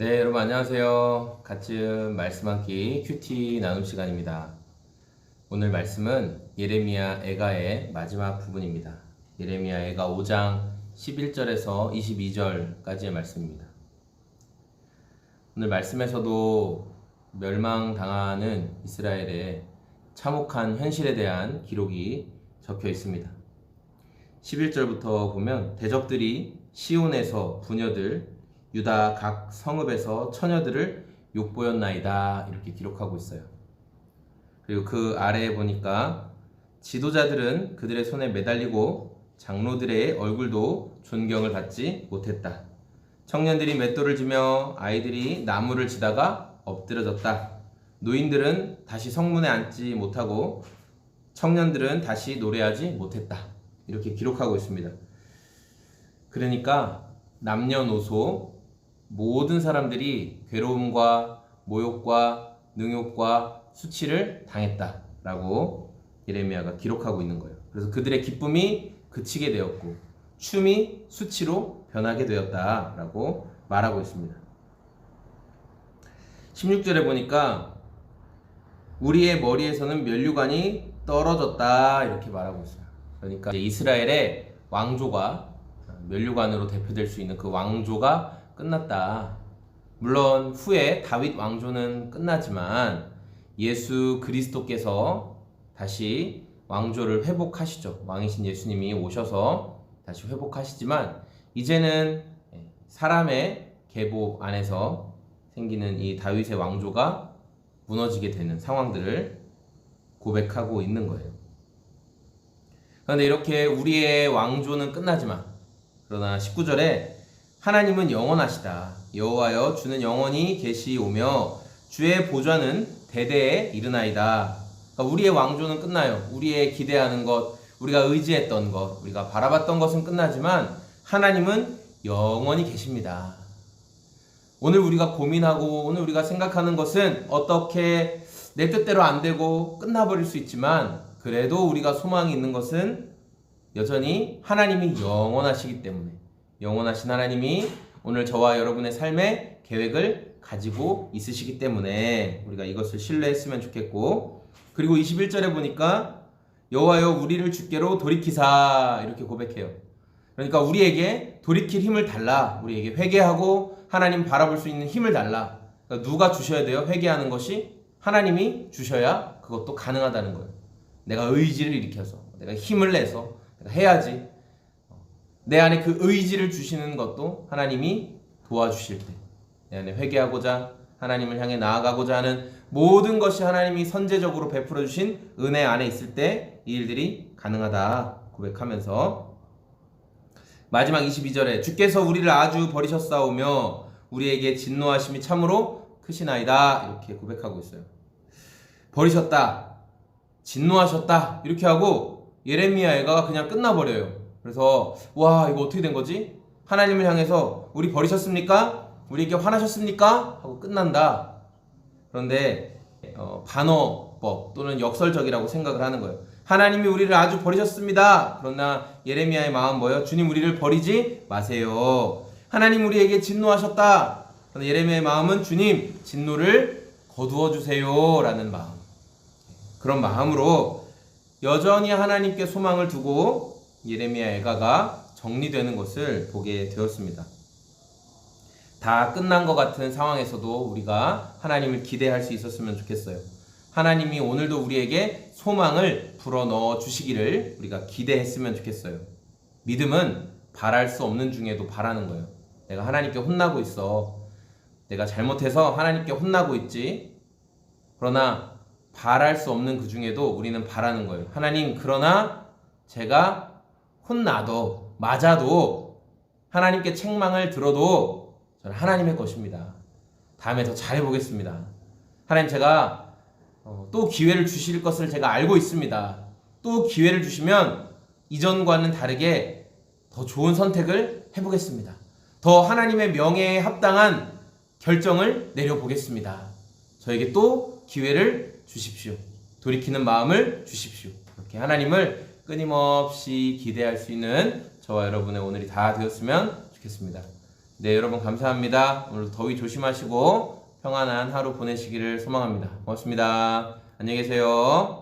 네, 여러분 안녕하세요. 같은 말씀 한끼 큐티 나눔 시간입니다. 오늘 말씀은 예레미야 애가의 마지막 부분입니다. 예레미야 애가 5장 11절에서 22절까지의 말씀입니다. 오늘 말씀에서도 멸망당하는 이스라엘의 참혹한 현실에 대한 기록이 적혀 있습니다. 11절부터 보면 대적들이 시온에서 부녀들 유다 각 성읍에서 처녀들을 욕보였나이다 이렇게 기록하고 있어요. 그리고 그 아래에 보니까 지도자들은 그들의 손에 매달리고 장로들의 얼굴도 존경을 받지 못했다. 청년들이 맷돌을 지며 아이들이 나무를 지다가 엎드려졌다. 노인들은 다시 성문에 앉지 못하고 청년들은 다시 노래하지 못했다. 이렇게 기록하고 있습니다. 그러니까 남녀노소 모든 사람들이 괴로움과 모욕과 능욕과 수치를 당했다라고 예레미야가 기록하고 있는 거예요. 그래서 그들의 기쁨이 그치게 되었고 춤이 수치로 변하게 되었다라고 말하고 있습니다. 16절에 보니까 우리의 머리에서는 면류관이 떨어졌다 이렇게 말하고 있어요. 그러니까 이스라엘의 왕조가 면류관으로 대표될 수 있는 그 왕조가 끝났다. 물론 후에 다윗 왕조는 끝나지만 예수 그리스도께서 다시 왕조를 회복하시죠. 왕이신 예수님이 오셔서 다시 회복하시지만 이제는 사람의 계보 안에서 생기는 이 다윗의 왕조가 무너지게 되는 상황들을 고백하고 있는 거예요. 그런데 이렇게 우리의 왕조는 끝나지만 그러나 19절에 하나님은 영원하시다. 여호와여 주는 영원히 계시오며 주의 보좌는 대대에 이르나이다. 그러니까 우리의 왕조는 끝나요. 우리의 기대하는 것, 우리가 의지했던 것, 우리가 바라봤던 것은 끝나지만 하나님은 영원히 계십니다. 오늘 우리가 고민하고 오늘 우리가 생각하는 것은 어떻게 내 뜻대로 안 되고 끝나버릴 수 있지만 그래도 우리가 소망이 있는 것은 여전히 하나님이 영원하시기 때문에 영원하신 하나님이 오늘 저와 여러분의 삶에 계획을 가지고 있으시기 때문에 우리가 이것을 신뢰했으면 좋겠고 그리고 21절에 보니까 여호와여 우리를 주께로 돌이키사 이렇게 고백해요. 그러니까 우리에게 돌이킬 힘을 달라. 우리에게 회개하고 하나님 바라볼 수 있는 힘을 달라. 그러니까 누가 주셔야 돼요? 회개하는 것이 하나님이 주셔야 그것도 가능하다는 거예요. 내가 의지를 일으켜서 내가 힘을 내서 내가 해야지. 내 안에 그 의지를 주시는 것도 하나님이 도와주실 때, 내 안에 회개하고자 하나님을 향해 나아가고자 하는 모든 것이 하나님이 선제적으로 베풀어 주신 은혜 안에 있을 때 이 일들이 가능하다 고백하면서 마지막 22절에 주께서 우리를 아주 버리셨사오며 우리에게 진노하심이 참으로 크시나이다 이렇게 고백하고 있어요. 버리셨다, 진노하셨다 이렇게 하고 예레미야 애가 그냥 끝나버려요. 그래서 와 이거 어떻게 된 거지? 하나님을 향해서 우리 버리셨습니까? 우리에게 화나셨습니까? 하고 끝난다. 그런데 어, 반어법 또는 역설적이라고 생각을 하는 거예요. 하나님이 우리를 아주 버리셨습니다. 그러나 예레미야의 마음 뭐예요? 주님 우리를 버리지 마세요. 하나님 우리에게 진노하셨다. 그러나 예레미야의 마음은 주님 진노를 거두어 주세요라는 마음. 그런 마음으로 여전히 하나님께 소망을 두고 예레미야 애가가 정리되는 것을 보게 되었습니다. 다 끝난 것 같은 상황에서도 우리가 하나님을 기대할 수 있었으면 좋겠어요. 하나님이 오늘도 우리에게 소망을 불어 넣어 주시기를 우리가 기대했으면 좋겠어요. 믿음은 바랄 수 없는 중에도 바라는 거예요. 내가 하나님께 혼나고 있어. 내가 잘못해서 하나님께 혼나고 있지. 그러나 바랄 수 없는 그 중에도 우리는 바라는 거예요. 하나님, 그러나 제가 혼나도, 맞아도, 하나님께 책망을 들어도 저는 하나님의 것입니다. 다음에 더 잘해보겠습니다. 하나님, 제가 어, 또 기회를 주실 것을 제가 알고 있습니다. 또 기회를 주시면 이전과는 다르게 더 좋은 선택을 해보겠습니다. 더 하나님의 명예에 합당한 결정을 내려보겠습니다. 저에게 또 기회를 주십시오. 돌이키는 마음을 주십시오. 이렇게 하나님을 끊임없이 기대할 수 있는 저와 여러분의 오늘이 다 되었으면 좋겠습니다. 네, 여러분 감사합니다. 오늘 더위 조심하시고 평안한 하루 보내시기를 소망합니다. 고맙습니다. 안녕히 계세요.